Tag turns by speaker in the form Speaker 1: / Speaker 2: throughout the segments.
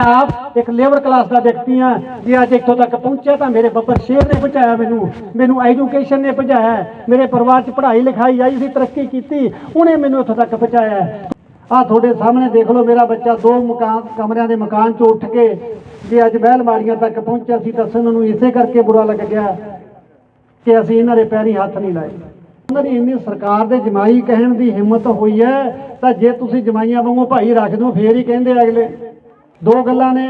Speaker 1: ਆਪ ਇੱਕ labour class ਦਾ ਵਿਅਕਤੀ ਆ ਜੇ ਅੱਜ ਇੱਥੋਂ ਤੱਕ ਪਹੁੰਚਿਆ ਤਾਂ ਮੇਰੇ ਬੱਬਰ ਸ਼ੇਰ ਨੇ ਪਹੁੰਚਾਇਆ ਮੈਨੂੰ। ਮੈਨੂੰ ਐਜੂਕੇਸ਼ਨ ਨੇ ਪਹੁੰਚਾਇਆ ਮੇਰੇ ਪਰਿਵਾਰ 'ਚ ਪੜ੍ਹਾਈ ਲਿਖਾਈ ਆਈ ਸੀ, ਤਰੱਕੀ ਕੀਤੀ। ਉਹਨੇ ਮੈਨੂੰ ਇੱਥੋਂ ਤੱਕ ਪਹੁੰਚਾਇਆ ਆ ਤੁਹਾਡੇ ਸਾਹਮਣੇ ਦੇਖ ਲਓ ਮੇਰਾ ਬੱਚਾ, ਦੋ ਮਕਾਨ ਕਮਰਿਆਂ ਦੇ ਮਕਾਨ 'ਚੋਂ ਉੱਠ ਕੇ ਜੇ ਅੱਜ ਮਹਿਲਮਾੜੀਆਂ ਤੱਕ ਪਹੁੰਚਿਆ ਸੀ ਤਾਂ ਸਾਨੂੰ ਨੂੰ ਇਸੇ ਕਰਕੇ ਬੁਰਾ ਲੱਗ ਗਿਆ ਕਿ ਅਸੀਂ ਇਹਨਾਂ ਦੇ ਪੈਰੀ ਹੱਥ ਨਹੀਂ ਲਾਏ। ਉਹਨਾਂ ਦੀ ਇੰਨੀ ਸਰਕਾਰ ਦੇ ਜਮਾਈ ਕਹਿਣ ਦੀ ਹਿੰਮਤ ਹੋਈ ਹੈ, ਤਾਂ ਜੇ ਤੁਸੀਂ ਜਮਾਈਆਂ ਵਾਂਗੂ ਭਾਈ ਰੱਖ ਦਿਓ, ਫੇਰ ਹੀ ਕਹਿੰਦੇ ਅਗਲੇ। ਦੋ ਗੱਲਾਂ ਨੇ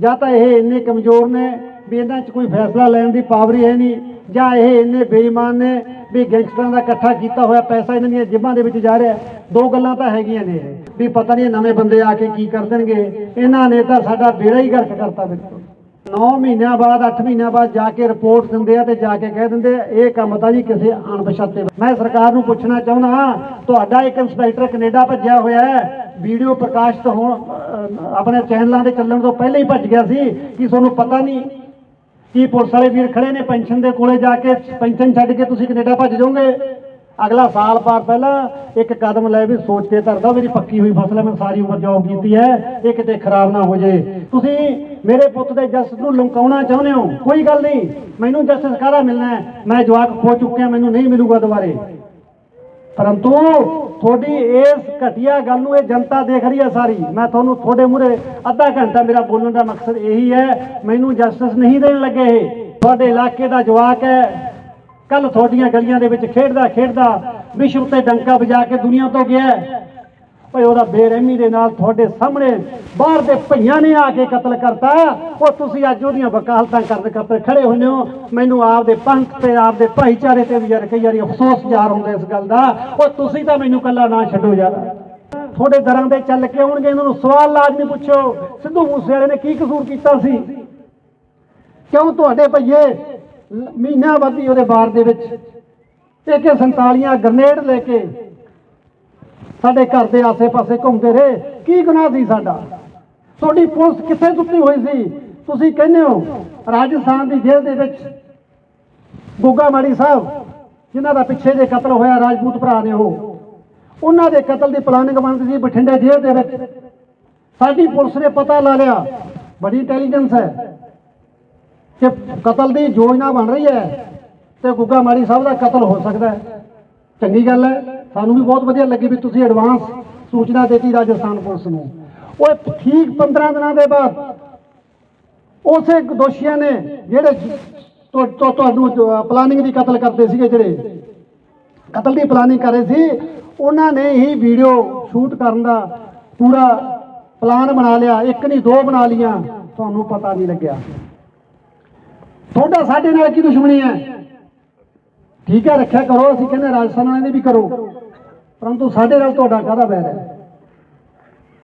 Speaker 1: ਜਾਂ ਤਾਂ ਇਹ ਇੰਨੇ ਕਮਜ਼ੋਰ ਨੇ ਵੀ ਇਹਨਾਂ 'ਚ ਕੋਈ ਫੈਸਲਾ ਲੈਣ ਦੀ ਪਾਵਰ ਹੀ ਹੈ ਨਹੀਂ ਜਾਂ ਇਹ ਇੰਨੇ ਬੇਈਮਾਨ ਨੇ ਵੀ ਗੈਂਗਸਟਰਾਂ ਦਾ ਇਕੱਠਾ ਕੀਤਾ ਹੋਇਆ ਪੈਸਾ ਇਹਨਾਂ ਦੀਆਂ ਜੇਬਾਂ ਦੇ ਵਿੱਚ ਜਾ ਰਿਹਾ ਦੋ ਗੱਲਾਂ ਤਾਂ ਹੈਗੀਆਂ ਨੇ ਵੀ ਪਤਾ ਨਹੀਂ ਨਵੇਂ ਬੰਦੇ ਆ ਕੇ ਕੀ ਕਰ ਦੇਣਗੇ। ਇਹਨਾਂ ਨੇ ਤਾਂ ਸਾਡਾ ਬੇੜਾ ਹੀ ਗਰਕ ਕਰਤਾ ਬਿਲਕੁਲ। 9 ਮਹੀਨਿਆਂ ਬਾਅਦ 8 ਮਹੀਨਿਆਂ ਬਾਅਦ ਜਾ ਕੇ ਰਿਪੋਰਟ ਦਿੰਦੇ ਆ ਤੇ ਜਾ ਕੇ ਕਹਿ ਦਿੰਦੇ ਆ, ਇਹ ਕੰਮ ਤਾਂ ਜੀ ਕਿਸੇ ਅਣਪਛਾਤੇ ਮੈਂ ਸਰਕਾਰ ਨੂੰ ਪੁੱਛਣਾ ਚਾਹੁੰਦਾ ਤੁਹਾਡਾ ਇੱਕ ਇੰਸਪੈਕਟਰ ਕੈਨੇਡਾ ਭੱਜਿਆ ਹੋਇਆ ਹੈ ਵੀਡੀਓ ਪ੍ਰਕਾਸ਼ਿਤ ਹੋਣ ਆਪਣੇ ਚੈਨਲਾਂ ਦੇ ਚੱਲਣ ਤੋਂ ਪਹਿਲਾਂ ਹੀ ਭੱਜ ਗਿਆ ਸੀ ਕਿ ਤੁਹਾਨੂੰ ਪਤਾ ਨਹੀਂ ਕੀ ਪੁਲਿਸ ਵਾਲੇ ਵੀਰ ਖੜੇ ਨੇ ਪੈਨਸ਼ਨ ਦੇ ਕੋਲੇ ਜਾ ਕੇ, ਪੈਨਸ਼ਨ ਛੱਡ ਕੇ ਤੁਸੀਂ ਕੈਨੇਡਾ ਭੱਜ ਜਾਓਗੇ। ਅਗਲਾ ਸਾਲ ਪਾਰ ਪਹਿਲਾਂ ਇੱਕ ਕਦਮ ਲੈ ਵੀ ਸੋਚ ਕੇ ਧਰਦਾ ਮੇਰੀ ਪੱਕੀ ਹੋਈ ਫਸਲ ਹੈ, ਮੈਂ ਸਾਰੀ ਉਮਰ ਜੌਬ ਕੀਤੀ ਹੈ, ਇਹ ਕਿਤੇ ਖਰਾਬ ਨਾ ਹੋ ਜੇ। ਤੁਸੀਂ ਮੇਰੇ ਪੁੱਤ ਦੇ ਜਸਟ ਨੂੰ ਲੰਕਾਉਣਾ ਚਾਹੁੰਦੇ ਹੋ, ਕੋਈ ਗੱਲ ਨਹੀਂ, ਮੈਨੂੰ ਜਸਟਿਸ ਕਾਹਦਾ ਮਿਲਣਾ ਹੈ? ਮੈਂ ਜਵਾਕ ਖੋ ਚੁੱਕਿਆ, ਮੈਨੂੰ ਨਹੀਂ ਮਿਲੂਗਾ ਦੁਬਾਰੇ। ਪਰੰਤੂ ਤੁਹਾਡੀ ਇਸ ਘਟੀਆ ਗੱਲ ਨੂੰ ਇਹ ਜਨਤਾ ਦੇਖ ਰਹੀ ਹੈ ਸਾਰੀ। ਮੈਂ ਤੁਹਾਨੂੰ ਤੁਹਾਡੇ ਮੂਹਰੇ ਅੱਧਾ ਘੰਟਾ ਮੇਰਾ ਬੋਲਣ ਦਾ ਮਕਸਦ ਇਹੀ ਹੈ। ਮੈਨੂੰ ਜਸਟਿਸ ਨਹੀਂ ਦੇਣ ਲੱਗੇ ਇਹ। ਤੁਹਾਡੇ ਇਲਾਕੇ ਦਾ ਜਵਾਕ ਹੈ। ਕੱਲ ਤੁਹਾਡੀਆਂ ਗਲੀਆਂ ਦੇ ਵਿੱਚ ਖੇਡਦਾ ਖੇਡਦਾ ਵਿਸ਼ਵ ਤੇ ਡੰਕਾ ਵਜਾ ਕੇ ਦੁਨੀਆ ਤੋਂ ਗਿਆ ਹੈ। ਉਹਦਾ ਬੇਰਹਿਮੀ ਦੇ ਨਾਲ ਤੁਹਾਡੇ ਸਾਹਮਣੇ ਬਾਹਰ ਦੇ ਭਈਆਂ ਨੇ ਆ ਕੇ ਕਤਲ ਕਰਤਾ। ਉਹ ਤੁਸੀਂ ਅੱਜ ਉਹਦੀਆਂ ਵਕਾਲਤਾਂ ਕਰਨ ਖਾਤਰ ਖੜੇ ਹੋਏ ਹੋ। ਮੈਨੂੰ ਆਪਦੇ ਪੰਥ ਤੇ, ਆਪਦੇ ਭਾਈਚਾਰੇ ਤੇ ਵੀ ਯਾਰ ਕਈ ਵਾਰੀ ਅਫਸੋਸ ਯਾਰ ਹੁੰਦਾ ਇਸ ਗੱਲ ਦਾ। ਉਹ ਤੁਸੀਂ ਤਾਂ ਮੈਨੂੰ ਕੱਲਾ ਨਾ ਛੱਡੋ ਯਾਰ। ਤੁਹਾਡੇ ਦਰਾਂ ਦੇ ਚੱਲ ਕੇ ਆਉਣਗੇ, ਇਹਨਾਂ ਨੂੰ ਸਵਾਲ ਲਾਜ਼ਮੀ ਪੁੱਛੋ। ਸਿੱਧੂ ਮੂਸੇਵਾਲੇ ਨੇ ਕੀ ਕਸੂਰ ਕੀਤਾ ਸੀ? ਕਿਉਂ ਤੁਹਾਡੇ ਭਈਏ ਮਹੀਨਾ ਵੱਧੀ ਉਹਦੇ ਬਾਰ ਦੇ ਵਿੱਚ? ਇੱਕ 47 ਗ੍ਰਨੇਡ ਲੈ ਕੇ ਸਾਡੇ ਘਰ ਦੇ ਆਸੇ-ਪਾਸੇ ਘੁੰਮਦੇ ਰਹੇ। ਕੀ ਗੁਨਾਹ ਸੀ ਸਾਡਾ? ਤੁਹਾਡੀ ਪੁਲਿਸ ਕਿੱਥੇ ਸੁੱਤੀ ਹੋਈ ਸੀ? ਤੁਸੀਂ ਕਹਿੰਦੇ ਹੋ, ਰਾਜਸਥਾਨ ਦੀ ਜੇਲ੍ਹ ਦੇ ਵਿੱਚ ਗੁੱਗਾ ਮਾੜੀ ਸਾਹਿਬ, ਜਿਨ੍ਹਾਂ ਦਾ ਪਿੱਛੇ ਜੇ ਕਤਲ ਹੋਇਆ, ਰਾਜਪੂਤ ਭਰਾ ਨੇ ਉਹ। ਉਹਨਾਂ ਦੇ ਕਤਲ ਦੀ ਪਲਾਨਿੰਗ ਬਣਦੀ ਸੀ ਬਠਿੰਡੇ ਜੇਲ੍ਹ ਦੇ ਵਿੱਚ। ਸਾਡੀ ਪੁਲਿਸ ਨੇ ਪਤਾ ਲਾ ਲਿਆ, ਬੜੀ ਇੰਟੈਲੀਜੈਂਸ ਹੈ, ਕਿ ਕਤਲ ਦੀ ਯੋਜਨਾ ਬਣ ਰਹੀ ਹੈ ਤੇ ਗੁੱਗਾ ਮਾੜੀ ਸਾਹਿਬ ਦਾ ਕਤਲ ਹੋ ਸਕਦਾ ਹੈ। ਚੰਗੀ ਗੱਲ ਹੈ। ਸਾਨੂੰ ਵੀ ਬਹੁਤ ਵਧੀਆ ਲੱਗੀ ਵੀ ਤੁਸੀਂ ਐਡਵਾਂਸ ਸੂਚਨਾ ਦਿੱਤੀ ਰਾਜਸਥਾਨ ਪੁਲਿਸ ਨੂੰ। ਉਹ ਠੀਕ 15 ਦਿਨਾਂ ਦੇ ਬਾਅਦ ਉਸੇ ਦੋਸ਼ੀਆਂ ਨੇ ਜਿਹੜੇ ਤੁਹਾਨੂੰ ਪਲਾਨਿੰਗ ਦੀ ਕਤਲ ਕਰਦੇ ਸੀਗੇ ਜਿਹੜੇ, ਕਤਲ ਦੀ ਪਲਾਨਿੰਗ ਕਰ ਰਹੇ ਸੀ, ਉਹਨਾਂ ਨੇ ਹੀ ਵੀਡੀਓ ਸ਼ੂਟ ਕਰਨ ਦਾ ਪੂਰਾ ਪਲਾਨ ਬਣਾ ਲਿਆ, ਇੱਕ ਨਹੀਂ, ਦੋ ਬਣਾ ਲੀਆਂ ਤੁਹਾਨੂੰ ਪਤਾ ਨਹੀਂ ਲੱਗਿਆ। ਤੁਹਾਡਾ ਸਾਡੇ ਨਾਲ ਕੀ ਦੁਸ਼ਮਣੀ ਹੈ? ਠੀਕ ਹੈ, ਰੱਖਿਆ ਕਰੋ, ਅਸੀਂ ਕਹਿੰਦੇ ਰਾਜਸਥਾਨ ਵਾਲਿਆਂ ਦੀ ਵੀ ਕਰੋ। ਪਰੰਤੂ ਸਾਡੇ ਨਾਲ ਤੁਹਾਡਾ ਕਾਹਦਾ ਵੈਰ ਹੈ?